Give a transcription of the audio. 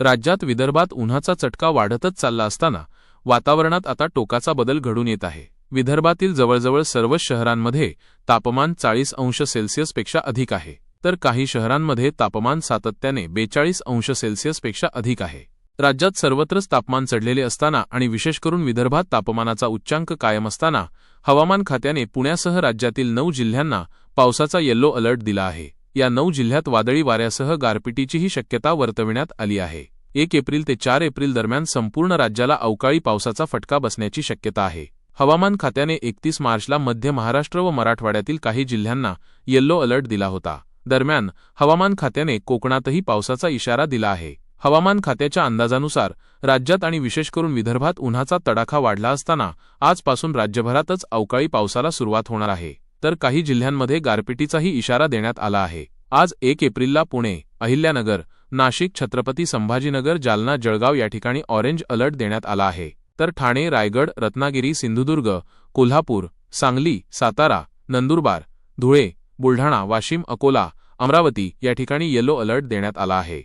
राज्यात विदर्भात उन्हाचा चटका वाढतच चालला असताना वातावरणात आता टोकाचा बदल घडून येत आहे. विदर्भातील जवळजवळ सर्वच शहरांमध्ये तापमान चाळीस अंश सेल्सिअसपेक्षा अधिक आहे. तर काही शहरांमध्ये तापमान सातत्याने बेचाळीस अंश सेल्सिअसपेक्षा अधिक आहे. राज्यात सर्वत्रच तापमान चढलेले असताना आणि विशेष करून विदर्भात तापमानाचा उच्चांक कायम असताना हवामान खात्याने पुण्यासह राज्यातील नऊ जिल्ह्यांना पावसाचा येल्लो अलर्ट दिला आहे. या नऊ जिल्ह्यात वादळी वाऱ्यासह गारपिटीचीही शक्यता वर्तविण्यात आली आहे. एक एप्रिल ते चार एप्रिल दरम्यान संपूर्ण राज्याला अवकाळी पावसाचा फटका बसण्याची शक्यता आहे. हवामान खात्याने एकतीस मार्चला मध्य महाराष्ट्र व मराठवाड्यातील काही जिल्ह्यांना येल्लो अलर्ट दिला होता. दरम्यान हवामान खात्याने कोकणातही पावसाचा इशारा दिला आहे. हवामान खात्याच्या अंदाजानुसार राज्यात आणि विशेष करून विदर्भात उन्हाचा तडाखा वाढला असताना आजपासून राज्यभरातच अवकाळी पावसाला सुरुवात होणार आहे. तर काही जिल्ह्यांमध्ये गारपिटीचाही इशारा देण्यात आला आहे. आज एक एप्रिलला पुणे अहिल्यानगर नाशिक छत्रपती संभाजीनगर जालना जळगाव या ठिकाणी ऑरेंज अलर्ट देण्यात आला आहे. तर ठाणे रायगड रत्नागिरी सिंधुदुर्ग कोल्हापूर सांगली सातारा नंदुरबार धुळे बुलढाणा वाशिम अकोला अमरावती या ठिकाणी येलो अलर्ट देण्यात आला आहे.